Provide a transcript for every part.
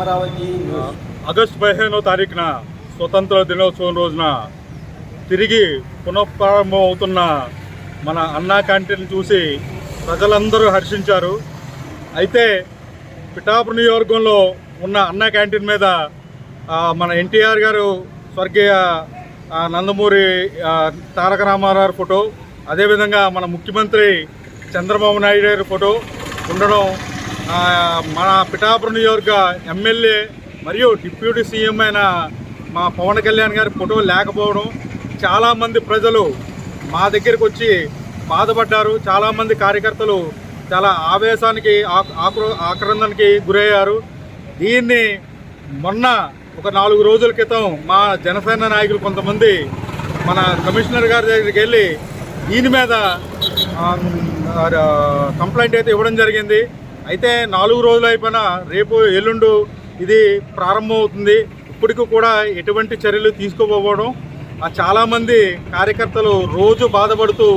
Amaravati August పదిహేనో తారీఖున స్వతంత్ర దినోత్సవం రోజున తిరిగి పునఃప్రారంభం అవుతున్న మన అన్నా క్యాంటీన్ చూసి ప్రజలందరూ హర్షించారు. అయితే పిఠాపురం నియోజకవర్గంలో ఉన్న అన్నా క్యాంటీన్ మీద మన ఎన్టీఆర్ గారు స్వర్గీయ నందమూరి తారక రామారావు ఫోటో అదేవిధంగా మన ముఖ్యమంత్రి చంద్రబాబు నాయుడు గారి ఫోటో ఉండడం మన పిఠాపురం నియోజక ఎమ్మెల్యే మరియు డిప్యూటీ సీఎం అయిన మా పవన్ కళ్యాణ్ గారి ఫోటో లేకపోవడం చాలామంది ప్రజలు మా దగ్గరికి వచ్చి బాధపడ్డారు. చాలామంది కార్యకర్తలు చాలా ఆవేశానికి ఆక్- ఆక్రో ఆక్రందనకి గురయ్యారు. దీన్ని మొన్న ఒక నాలుగు రోజుల క్రితం మా జనసేన నాయకులు కొంతమంది మన కమిషనర్ గారి దగ్గరికి వెళ్ళి దీని మీద కంప్లైంట్ అయితే ఇవ్వడం జరిగింది. అయితే నాలుగు రోజులు అయిపోయినా రేపు ఎల్లుండు ఇది ప్రారంభమవుతుంది. ఇప్పటికి కూడా ఎటువంటి చర్యలు తీసుకోకపోవడం ఆ చాలామంది కార్యకర్తలు రోజు బాధపడుతూ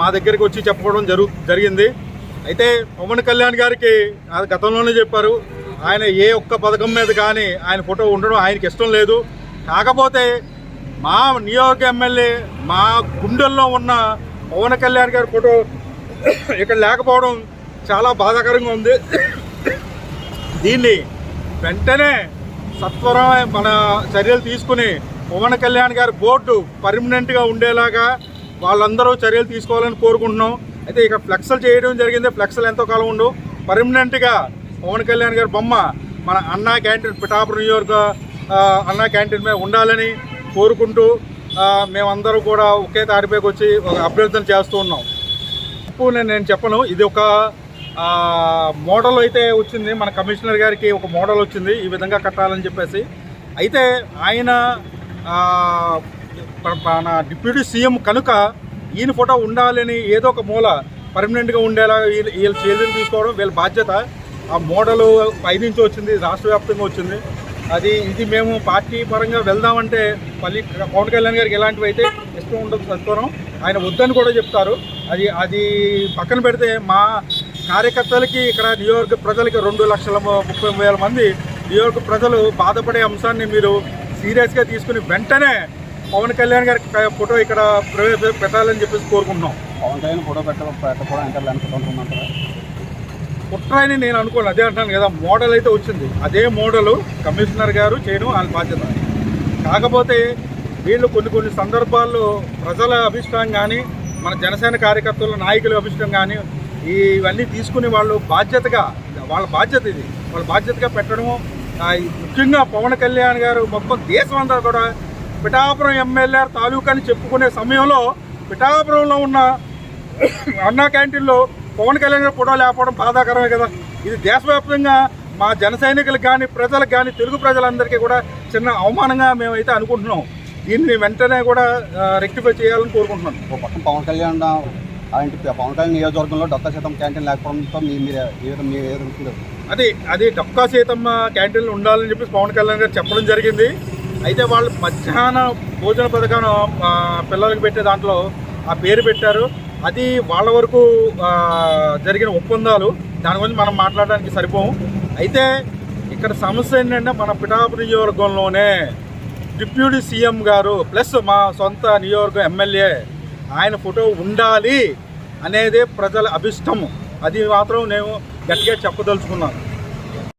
మా దగ్గరికి వచ్చి చెప్పడం జరుగు జరిగింది. అయితే పవన్ కళ్యాణ్ గారికి గతంలోనే చెప్పారు ఆయన ఏ ఒక్క పథకం మీద కానీ ఆయన ఫోటో ఉండడం ఆయనకి ఇష్టం లేదు. కాకపోతే మా నియోజక ఎమ్మెల్యే మా గుండెల్లో ఉన్న పవన్ కళ్యాణ్ గారి ఫోటో ఇక్కడ లేకపోవడం చాలా బాధాకరంగా ఉంది. దీన్ని వెంటనే సత్వరం మన చర్యలు తీసుకుని పవన్ కళ్యాణ్ గారి బోర్డు పర్మనెంట్గా ఉండేలాగా వాళ్ళందరూ చర్యలు తీసుకోవాలని కోరుకుంటున్నాం. అయితే ఇక ఫ్లెక్సల్ చేయడం జరిగింది. ఫ్లెక్సల్ ఎంతో కాలం ఉండు. పర్మనెంట్గా పవన్ కళ్యాణ్ గారి బొమ్మ మన అన్నా క్యాంటీన్ పిఠాపురం నియోజక అన్నా క్యాంటీన్ మీద ఉండాలని కోరుకుంటూ మేమందరూ కూడా ఒకే తాటిపైకి వచ్చి ఒక అభ్యర్థన చేస్తూ ఉన్నాం. తప్పు నేను నేను చెప్పను. ఇది ఒక మోడల్ అయితే వచ్చింది. మన కమిషనర్ గారికి ఒక మోడల్ వచ్చింది. ఈ విధంగా కట్టాలని చెప్పేసి. అయితే ఆయన మన డిప్యూటీ సీఎం కనుక ఈయన ఫోటో ఉండాలని ఏదో ఒక మూల పర్మనెంట్గా ఉండేలా వీళ్ళు వీళ్ళు చర్యలు తీసుకోవడం వీళ్ళ బాధ్యత. ఆ మోడలు పై నుంచి వచ్చింది రాష్ట్ర వ్యాప్తంగా వచ్చింది. అది ఇది మేము పార్టీ పరంగా వెళ్దామంటే మళ్ళీ పవన్ కళ్యాణ్ గారికి ఎలాంటివి అయితే ఇష్టం ఉండదు సత్వరం. ఆయన వద్దని కూడా చెప్తారు. అది అది పక్కన పెడితే మా కార్యకర్తలకి ఇక్కడ నియోజక ప్రజలకి రెండు లక్షల ముప్పై వేల మంది నియోజక ప్రజలు బాధపడే అంశాన్ని మీరు సీరియస్గా తీసుకుని వెంటనే పవన్ కళ్యాణ్ గారి ఫోటో ఇక్కడ పెట్టాలని చెప్పేసి కోరుకుంటున్నాం. పవన్ కళ్యాణ్ ఫోటో పెట్ట పెట్టకపోవడం ఎంత అనుకుంటున్నారా కుట్ర అని నేను అనుకోను. అదే అంటాను కదా మోడల్ అయితే వచ్చింది. అదే మోడల్ కమిషనర్ గారు చేయడం వాళ్ళ బాధ్యత. కాకపోతే వీళ్ళు కొన్ని కొన్ని సందర్భాల్లో ప్రజల అభిష్టం కానీ మన జనసేన కార్యకర్తల నాయకుల అభిష్టం కానీ ఇవన్నీ తీసుకుని వాళ్ళు బాధ్యతగా వాళ్ళ బాధ్యత ఇది. వాళ్ళ బాధ్యతగా పెట్టడం ముఖ్యంగా పవన్ కళ్యాణ్ గారు మొత్తం దేశం అంతా కూడా పిఠాపురం ఎమ్మెల్యే తాలూకా అని చెప్పుకునే సమయంలో పిఠాపురంలో ఉన్న అన్నా క్యాంటీన్లో పవన్ కళ్యాణ్ గారు ఫోటో లేకపోవడం బాధాకరమే కదా. ఇది దేశవ్యాప్తంగా మా జన సైనికులకు కానీ ప్రజలకు కానీ తెలుగు ప్రజలందరికీ కూడా చిన్న అవమానంగా మేమైతే అనుకుంటున్నాం. దీన్ని వెంటనే కూడా రెక్టిఫై చేయాలని కోరుకుంటున్నాను పక్కన పవన్ కళ్యాణ్ అలాంటి పవన్ కళ్యాణ్ నియోజకవర్గంలో డొక్క శాతం క్యాంటీన్ లేకపోవడంతో మీరు ఏ మీరు ఏదనుకుంటారు అది అది డొక్కా సీతమ్మ క్యాంటీన్లు ఉండాలని చెప్పేసి పవన్ కళ్యాణ్ గారు చెప్పడం జరిగింది. అయితే వాళ్ళు మధ్యాహ్న భోజన పథకం పిల్లలకు పెట్టే దాంట్లో ఆ పేరు పెట్టారు. అది వాళ్ళ వరకు జరిగిన ఒప్పందాలు. దాని గురించి మనం మాట్లాడడానికి సరిపోము అయితే ఇక్కడ సమస్య ఏంటంటే మన పిఠాపు నియోజకవర్గంలోనే డిప్యూటీ సీఎం గారు ప్లస్ మా సొంత నియోజకవర్గం ఎమ్మెల్యే ఆయన ఫోటో ఉండాలి. అనేది ప్రజల అభిష్టము. అది మాత్రం నేను గట్టిగా చెప్పదలుచుకున్నాను.